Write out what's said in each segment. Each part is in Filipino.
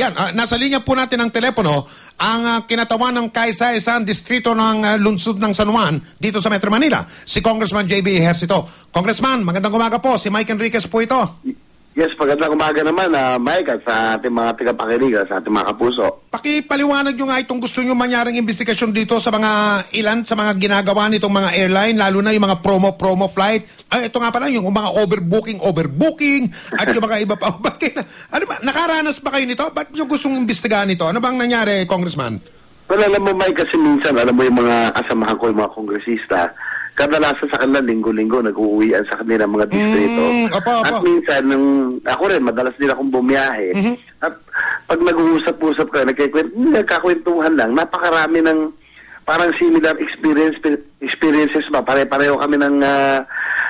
Ayan, ah, nasa linya po natin ang telepono ang ah, kinatawan ng kaisa-isang distrito ng ah, lungsod ng San Juan dito sa Metro Manila, si Congressman JB Ejercito. Congressman, magandang umaga po. Si Mike Enriquez po ito. Yes, magandang umaga naman, uh, Mike, at sa ating mga tagapakinig, sa ating mga kapuso. Pakipaliwanag nyo nga itong gusto nyo mangyaring investigasyon dito sa mga ilan sa mga ginagawa nitong mga airline, lalo na yung mga promo-promo flight. Ay, ito nga pala, yung mga overbooking, overbooking, at yung mga iba pa. Kayo, ano ba, nakaranas ba kayo nito? Ba't nyo gustong imbestigahan ito? Ano bang nangyari, Congressman? Well, alam mo, Mike, kasi minsan, alam mo yung mga kasamahan ko, yung mga kongresista, kadalasan sa kanila, linggo-linggo, nag-uuwian sa kanila mga distrito. Mm, opo, opo. At minsan, nung, ako rin, madalas din akong bumiyahe. Mhm. At pag nag-uusap-usap ka, nagkakwentuhan lang, napakarami ng parang similar experience experiences ba pare-pareho kami ng ah,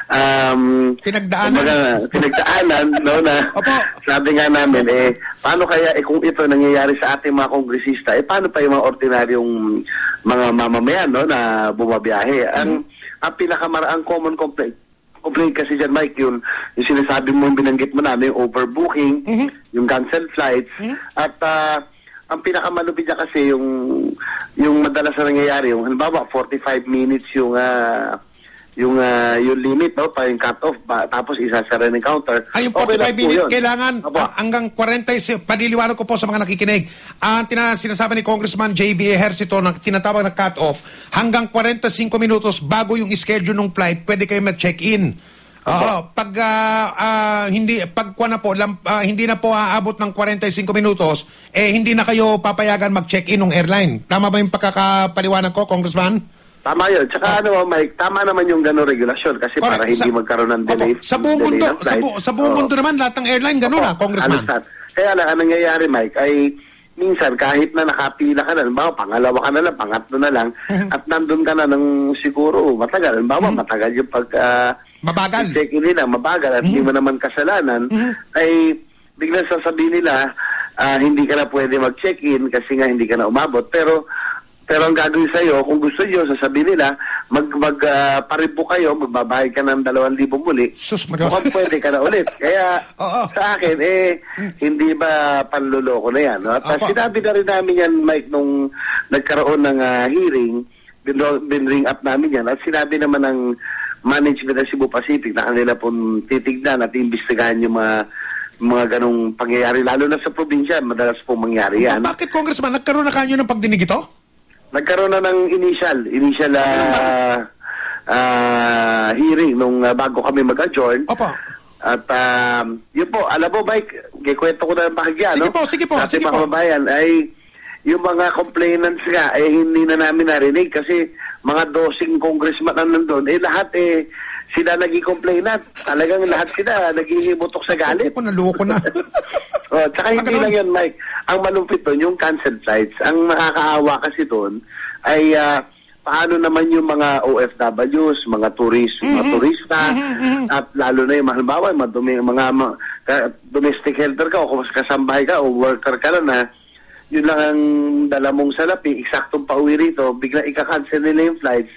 um Pinagdaanan. kumbaga, pinagdaanan no na Opo. sabi nga namin eh paano kaya eh, kung ito nangyayari sa ating mga kongresista eh paano pa yung mga ordinaryong mga mamamayan no na bumabiyahe ang ang pinakamara ang common complaint complaint kasi dyan Mike yun yung sinasabi mo yung binanggit mo namin yung overbooking Mhm. yung cancelled flights at ah, ang pinakamalupit niya kasi yung yung madalas na nangyayari yung halimbawa 45 minutes yung ah, yung ah, yung limit no pa yung cut off ba, tapos isasara ng counter Ay, yung Okay 45 lang po minutes, kailangan Opo. ah, hanggang 40, padiliwanag ko po sa mga nakikinig. Ang tina, sinasabi ni Congressman JB Ejercito na tinatawag na cut-off, hanggang 45 minutos bago yung schedule ng flight, pwede kayo mag-check-in. Oo, pag ah, ah, hindi pag na po lam- ah, hindi na po aabot ng 45 minutos, eh hindi na kayo papayagan mag-check-in ng airline. Tama ba yung pagkakapaliwanag ko, Congressman? Tama yun. Tsaka ano, Mike, tama naman yung gano'ng regulasyon kasi para Correct. hindi Sa- magkaroon ng delay. Opo, Sa buong delay mundo, sa, bu- sa buong Oo. mundo naman lahat ng airline ganun Opo, na, Congressman. halos lahat. Kaya lang, ang nangyayari, Mike, ay minsan kahit na nakapila ka na, halimbawa pangalawa ka na lang, pangatlo na lang, at nandun ka na ng siguro matagal. Halimbawa, matagal yung pag ah, Mabagal. Mhm. check-in nila, mabagal, at hindi mo naman kasalanan, ay biglang sasabihin nila, ah, hindi ka na pwede mag-check-in kasi nga hindi ka na umabot. Pero pero ang gagawin sa iyo, kung gusto niyo, sasabihin nila, mag, mag ah, paribo kayo, magbabayad ka ng 2,000 muli. Sus. Mukhang pwede ka na ulit. Kaya Oo. sa akin, eh, hindi ba panluloko na yan? No? At Opo. sinabi na rin namin yan, Mike, nung nagkaroon ng ah, hearing, bin- binring up namin yan. At sinabi naman ng management ng Cebu Pacific na kanila pong titignan at imbestigahan yung mga mga ganong pangyayari, lalo na sa probinsya, madalas pong mangyari yan. Bakit, Congressman, nagkaroon na kanyo ng pagdinig ito? Nagkaroon na ng initial, initial ah, ah, hearing nung ah, bago kami mag-adjourn. Opo. At um, yun po, alam mo Mike, kikwento ko na ng bahagya, Sige no? po, sige po, Sa ating sige mga po. kababayan ay yung mga complainants nga, eh hindi na namin narinig kasi mga dosing congressman na nandun, eh lahat eh sila naging complainant. Talagang lahat sila naghihimutok sa galit. Ako, naloko na. Oh, tsaka hindi lang yan, Mike. Ang malumpit doon, yung cancel flights, ang nakakaawa kasi doon ay ah, paano naman yung mga OFWs, mga tourist, Mm-hmm. mga turista, at lalo na yung halimbawa, mga, dumi, mga ma- ka- domestic helper ka o kasambahay ka o worker ka na na yun lang ang dala mong salapi, eksaktong pauwi rito, bigla ika-cancel nila yung flights.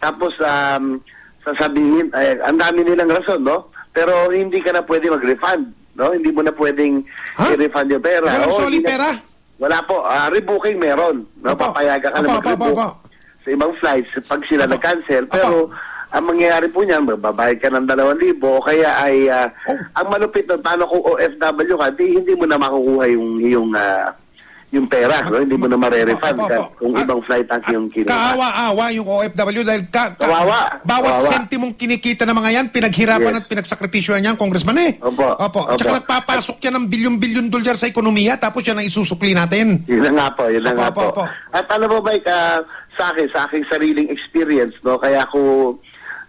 Tapos, um, sasabihin, ay, ang dami nilang rason, no? Pero hindi ka na pwede mag-refund, no? Hindi mo na pwedeng Ha? i-refund yung pera. Walang Oo, soli hindi na- pera? Wala po. Ah, rebooking meron. No? Opo. Papayagan ka na mag-rebook sa ibang flights pag sila Opo. nag-cancel. Opo. Pero ang mangyayari po niyan, magbabayad ka ng 2,000 o kaya ay ah, Oh. ang malupit nun, paano kung OFW ka, di, hindi mo na makukuha yung yung ah, yung pera, no? hindi mo na marerefund ka opo. kung Ah, ibang flight ang yung kinuha. Kaawa-awa yung OFW dahil ka, ka- Kawawa. bawat Kawawa. sentimong kinikita ng mga yan, pinaghirapan Yes. at pinagsakripisyohan yan, Congressman eh. Opo, Opo. Tsaka opo. nagpapasok yan ng bilyon-bilyon dolyar sa ekonomiya tapos yan ang isusukli natin. Yun na nga po, yun na Opo, nga po. opo. At alam mo ba, uh, sa akin, sa aking sariling experience, no, kaya ako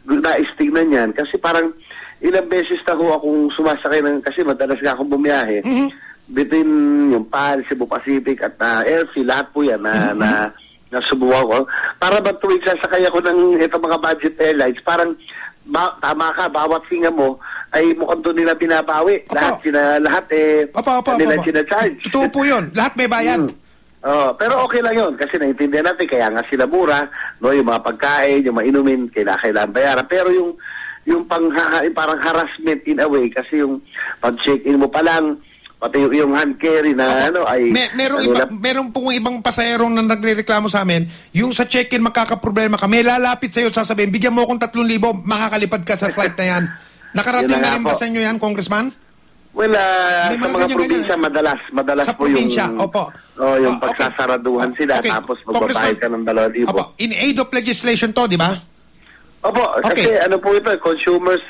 naistignan yan, kasi parang ilang beses na ho akong sumasakay ng, kasi madalas nga akong bumiyahe, Mhm. Between yung PAL, Cebu Pacific at uh, Airfield, lahat po yan na, na, na subukan ko. Para ba tuwing sasakay ako ng ito mga budget airlines, parang ba, tama ka, bawat hinga mo ay mukhang doon nila binabawi. Opo. Lahat, sina, lahat eh, opo, opo. nila opo. sinacharge. Totoo po yun. Lahat may bayad. Mm. Oh, pero okay lang 'yon kasi naintindihan natin kaya nga sila mura, no, yung mga pagkain, yung mga inumin, kailangan kailangan bayaran. Pero yung yung pang parang harassment in a way kasi yung pag-check-in mo pa lang pati yung- yung hand carry na ano ay May, merong, ano iba, merong pong ibang pasahero na nagrereklamo sa amin, yung sa check-in makakaproblema ka, may lalapit sa'yo sasabihin, bigyan mo akong 3,000, makakalipad ka sa flight na yan. Nakarating na na rin ba sa inyo yan, Congressman? Well, ah, May sa mga mga ganyan, probinsya, ganyan. madalas, madalas Sa po probinsya, yung, opo. Oh, yung Ah, okay. pagsasaraduhan Oh, sila, okay. tapos magbabayad ka ng 2,000. Opo, in aid of legislation to, di ba? Opo, kasi Okay. ano po ito, consumers,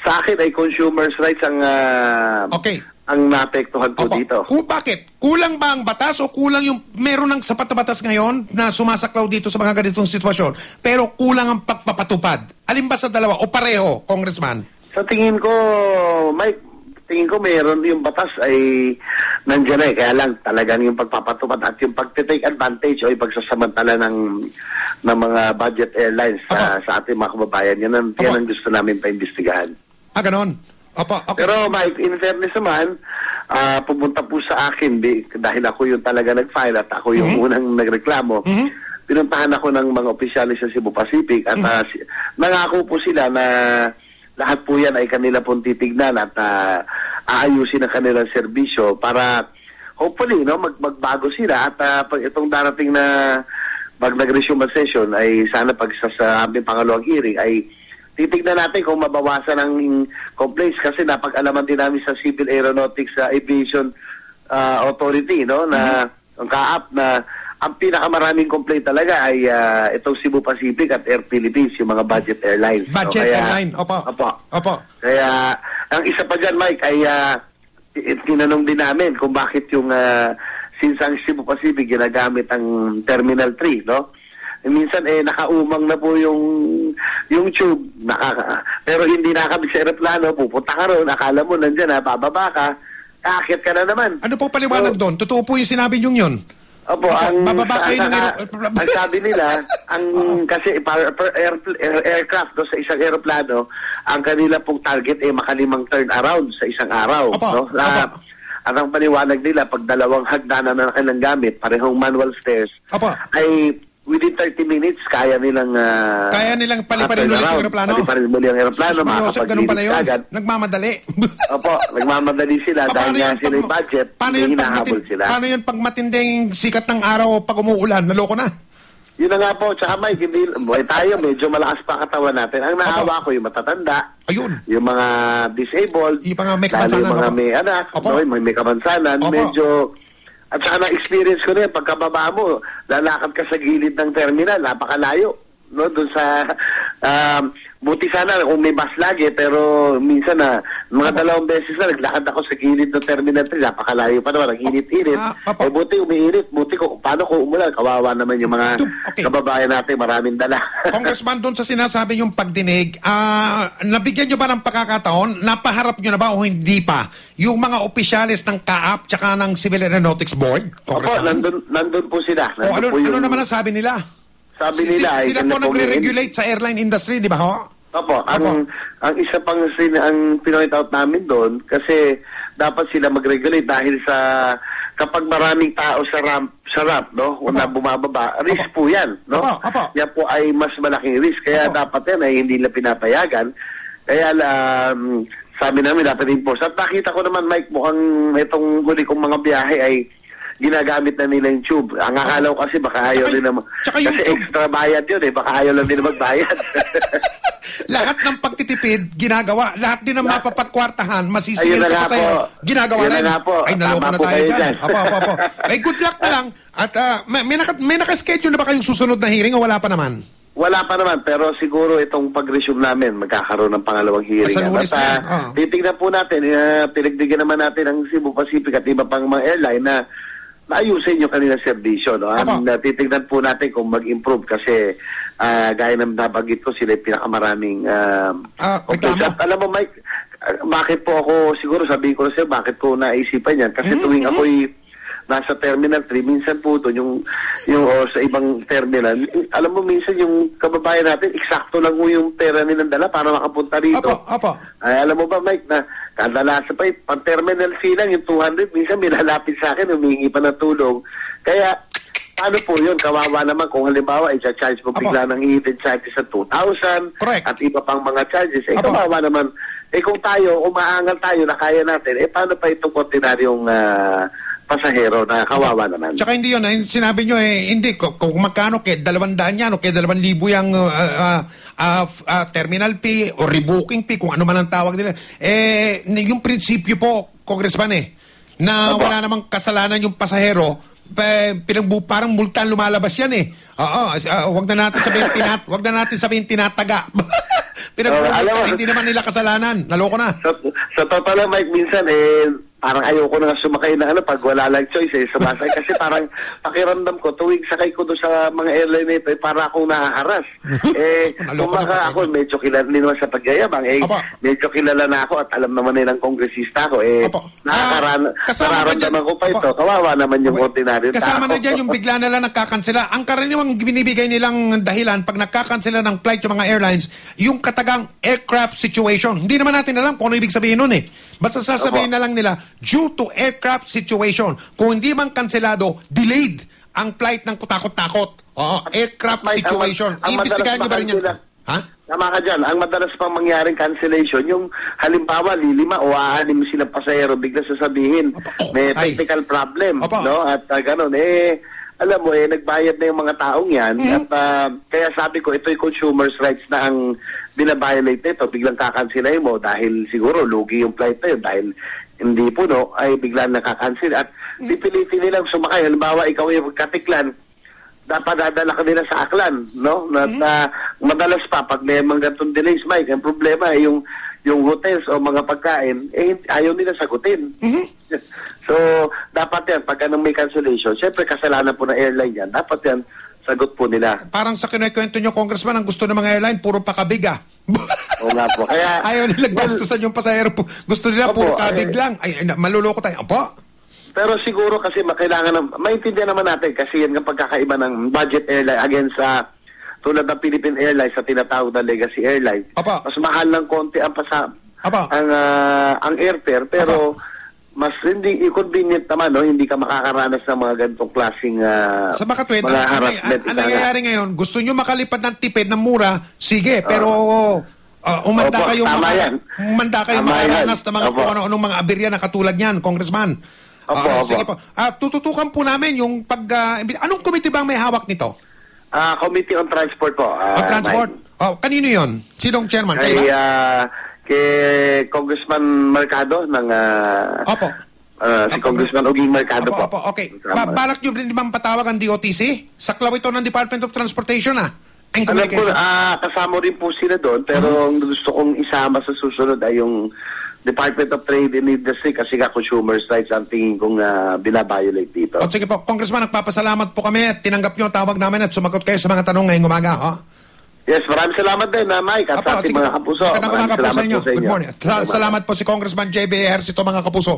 sa akin ay consumers rights ang, ah, Okay. Ang naapektuhan po Opo. dito. Ku- bakit? Kulang ba ang batas o kulang yung meron ng sapat na batas ngayon na sumasaklaw dito sa mga ganitong sitwasyon pero kulang ang pagpapatupad? Alin ba sa dalawa o pareho, Congressman? Sa tingin ko, Mike, tingin ko meron yung batas ay nandiyan na eh. Kaya lang talagang yung pagpapatupad at yung pagtitake advantage o yung pagsasamantala ng, ng mga budget airlines sa, sa ating mga kababayan. Yan ang, yan Opo. ang gusto namin paimbestigahan. Ah, ganon. Opo, okay. Pero Mike, in fairness naman, ah, pumunta po sa akin di, dahil ako yung talaga nag-file at ako yung Mhm. unang nagreklamo. Mhm. Pinuntahan ako ng mga opisyalis sa Cebu Pacific at ah, si- nangako po sila na lahat po yan ay kanila pong titignan at ah, aayusin ang kanilang serbisyo para hopefully no mag magbago sila at ah, pag itong darating na pag nag-resume session ay sana pag sa, sa aming pangalawang hearing ay titignan natin kung mabawasan ang complaints kasi napag-alaman din namin sa Civil Aeronautics uh, Aviation uh, Authority no na ang kaap na ang pinakamaraming complaint talaga ay uh, itong Cebu Pacific at Air Philippines, yung mga budget airlines. no? Budget Kaya- airline, opo. Opo. Opo. Kaya ang isa pa dyan, Mike, ay uh, ti- tinanong din namin kung bakit yung uh, since ang Cebu Pacific ginagamit ang Terminal 3, no? Eh, minsan eh nakaumang na po yung yung tube nakaka pero hindi nakabig sa eroplano pupunta ka ron akala mo nandiyan na bababa ka aakyat ka na naman Ano po paliwanag So, doon? Totoo po yung sinabi nyo yun? Opo, ang, Bababa kayo ng ang- aero- ang sabi nila, ang kasi per, per air, air- aircraft no, sa isang aeroplano, ang kanila pong target ay makalimang turn around sa isang araw. Opo, no? Na, opo. Ang ang paniwanag nila, pag dalawang hagdanan na kanilang gamit, parehong manual stairs, Opo. ay within 30 minutes, kaya nilang... ah, Kaya nilang paliparin ulit yung aeroplano? Paliparin muli ang aeroplano, Sus, Mario Joseph, ganun pala makakapaglinis yun. agad. Nagmamadali. Opo, nagmamadali sila dahil nga sila yung budget, paano hindi yun pag, hinahabol sila. paano yun pag matinding sikat ng araw pag umuulan? Naloko na. Yun na nga po, tsaka Mike, hindi, buhay tayo, medyo malakas pa katawan natin. Ang naawa ko yung matatanda, Ayun. yung mga disabled, Yung mga may kabansanan, yung mga may anak, Opo. no, yung may kabansanan, Opo. medyo, at saka na-experience ko na yun, pagkababa mo, lalakad ka sa gilid ng terminal, napakalayo. No, doon sa um, buti sana kung may bus lagi pero minsan na mga dalawang beses na naglakad ako sa gilid ng terminal 3 napakalayo pa naman ang init-init Ah, eh buti umiinit buti ko paano ko umulan kawawa naman yung mga Okay. kababayan natin maraming dala Congressman, doon sa sinasabi yung pagdinig, ah, nabigyan nyo ba ng pagkakataon? Napaharap nyo na ba o hindi pa? Yung mga opisyalis ng CAAP tsaka ng Civil Aeronautics Board? Opo, nandun, nandun po sila. o ano, Nandun po ano yung- naman ang sabi nila? Sabi Si- nila si- ay... sila po nagre-regulate sa airline industry, di ba ho? Opo, ang, ang isa pang sin, ang pinoint out namin doon kasi dapat sila mag-regulate dahil sa kapag maraming tao sa ramp, sa ramp, no, na Opo. bumababa, risk po yan, no? Opo, opo. Yan po ay mas malaking risk. Kaya Opo. dapat yan ay hindi nila pinapayagan. Kaya um, sabi namin dapat enforce. At nakita ko naman, Mike, mukhang itong huli kong mga biyahe ay ginagamit na nila yung tube. Ang akala ko kasi baka ayaw Tsaka- din naman. Kasi tube- extra bayad yun eh. Baka ayaw lang din magbayad. Lahat ng pagtitipid, ginagawa. Lahat din ng mapapagkwartahan, masisingil na sa pasahero, ginagawa na rin. po. Ay, naloko na tayo dyan. Apo, apo, apo. Ay, good luck na lang. At ah, may, may, naka, may nakaschedule na ba kayong susunod na hearing o wala pa naman? Wala pa naman, pero siguro itong pag-resume namin, magkakaroon ng pangalawang hearing. At na ah, ah. titignan po natin, uh, pinagdigyan naman natin ang Cebu Pacific at iba pang mga airline na naayusin yung kanilang serbisyo. No? Ang, uh, titignan po natin kung mag-improve kasi ah, gaya ng nabanggit ko, sila yung pinakamaraming uh, Ah, reklamo. Alam mo, Mike, ah, bakit po ako, siguro sabihin ko na sa'yo, bakit ko naisipan yan? Kasi Mhm, tuwing ako'y nasa Terminal 3, minsan po doon yung, yung o sa ibang terminal, alam mo minsan yung kababayan natin, eksakto lang mo yung pera nilang dala para makapunta rito. Apo, apo. Ay, alam mo ba, Mike, na kadalasan pa, pang terminal fee lang, yung 200, minsan may lalapit sa akin, humingi pa ng tulong. Kaya, paano po yun? Kawawa naman kung halimbawa, i-charge mo Apo. bigla ng hidden charges sa 2,000 Correct. at iba pang mga charges. Eh, Apo. kawawa naman. Eh, kung tayo, umaangal tayo na kaya natin, eh, paano pa itong ordinaryong ah, pasahero na kawawa naman? Tsaka hindi yun, eh, sinabi nyo eh, hindi, kung, kung magkano, kaya dalawang daan yan, o kaya dalawang libo yung uh, uh, uh, uh, terminal fee o rebooking fee, kung ano man ang tawag nila. Eh, yung prinsipyo po, Congressman eh, na Opo. wala namang kasalanan yung pasahero, pa, pinagbu, parang multan lumalabas yan eh. Oo, uh, wag na natin sabihin tinat, wag na natin sabihin tinataga. Pinagbu, mo- hindi naman nila kasalanan. Naloko na. Sa, sa totoo lang, Mike, minsan, eh, parang ayoko na nga sumakay na ano, pag wala lang choice, eh, sumasay. Kasi parang pakiramdam ko, tuwing sakay ko doon sa mga airline na ito, eh, para akong nahaharas. eh, pa ako, medyo kilala, hindi naman sa pagyayabang, eh, Opo. medyo kilala na ako at alam naman nilang kongresista ko, eh, nakakaran, Ah, kasama na nararamdaman ko pa ito, Opo. kawawa naman yung ordinaryo Kasama na dyan yung bigla na lang nagkakansela. Ang karaniwang binibigay nilang dahilan pag nagkakansela ng flight yung mga airlines, yung katagang aircraft situation. Hindi naman natin alam kung ano ibig sabihin nun eh. Basta sasabihin Opo. na lang nila, due to aircraft situation. Kung hindi man kanselado, delayed ang flight ng kutakot-takot. Oo, aircraft Mike, ang- situation. ang Iimbestigahan nyo ba rin madalas Ha? Tama ka dyan. Ang madalas pang mangyaring cancellation, yung halimbawa, lilima o aanim silang pasahero, bigla sasabihin, may Ay. technical problem, Opo. no? At uh, ganun, eh, alam mo, eh, nagbayad na yung mga taong yan. Mm-hmm. At ah, kaya sabi ko, ito yung consumer's rights na ang binabiolate nito. Biglang kakansilay mo dahil siguro lugi yung flight na yun dahil hindi puno, ay biglang nakakancel. At Mm-hmm. pipilitin nilang sumakay. Halimbawa, ikaw yung katiklan, dapat dadala ka nila sa aklan, no? Na, Mm-hmm. na madalas pa pag may mga ganitong delays, Mike, ang problema ay yung yung hotels o mga pagkain, eh ayaw nila sagutin. Mm-hmm. so, dapat yan, pag anong may cancellation, syempre kasalanan po ng airline yan, dapat yan, sagot po nila. Parang sa kinukwento nyo, Congressman, ang gusto ng mga airline, puro pakabiga. Oo nga po. Kaya, Ayaw nila gastusan yung pasahero. po. Gusto nila Opo, puro kabig eh. lang. Ay, ay, na- maluloko tayo. Opo. Pero siguro kasi makailangan ng, maintindihan naman natin kasi yan ang pagkakaiba ng budget airline against sa tulad ng Philippine Airlines sa tinatawag na Legacy Airline. Apa. Mas mahal ng konti ang pasa Apa. ang ah, ang airfare pero mas hindi inconvenient naman no hindi ka makakaranas ng mga ganitong klaseng ah, Sa mga ang, ang, harassment ang, nangyayari ngayon, gusto nyo makalipad ng tipid ng mura, sige, pero uh, umanda Opo, kayong maka, yan. umanda kayong Tama makaranas yan. ng mga kung ano-anong mga aberya na katulad niyan, Congressman. Opo, Ah, opo. Sige po. Ah, tututukan po namin yung pag... ah, imbi- anong committee ba may hawak nito? Ah, Committee on Transport po. ah, On transport? Mike. Oh, kanino yon? Sinong chairman? Kay, ba? Kay Congressman Mercado ng ah, Opo. ah, si Opo. Congressman Uging Mercado Opo, po. opo, okay. Ba- balak nyo rin bang patawag ang DOTC? Saklaw ito ng Department of Transportation ah. Ang Alam ko, ah, kasama rin po sila doon, pero ang gusto kong isama sa susunod ay yung Department of Trade and Industry kasi nga consumers rights ang tingin kong ah, binabiolate dito. O sige po, Congressman, nagpapasalamat po kami at tinanggap nyo ang tawag namin at sumagot kayo sa mga tanong ngayong umaga. Oh. Yes, maraming salamat din, na Mike, at sa ating sige mga kapuso. Magandang Maraming umaga po sa salamat inyo. po sa Good inyo. morning. Sa- salamat po si Congressman JB Ejercito, mga kapuso.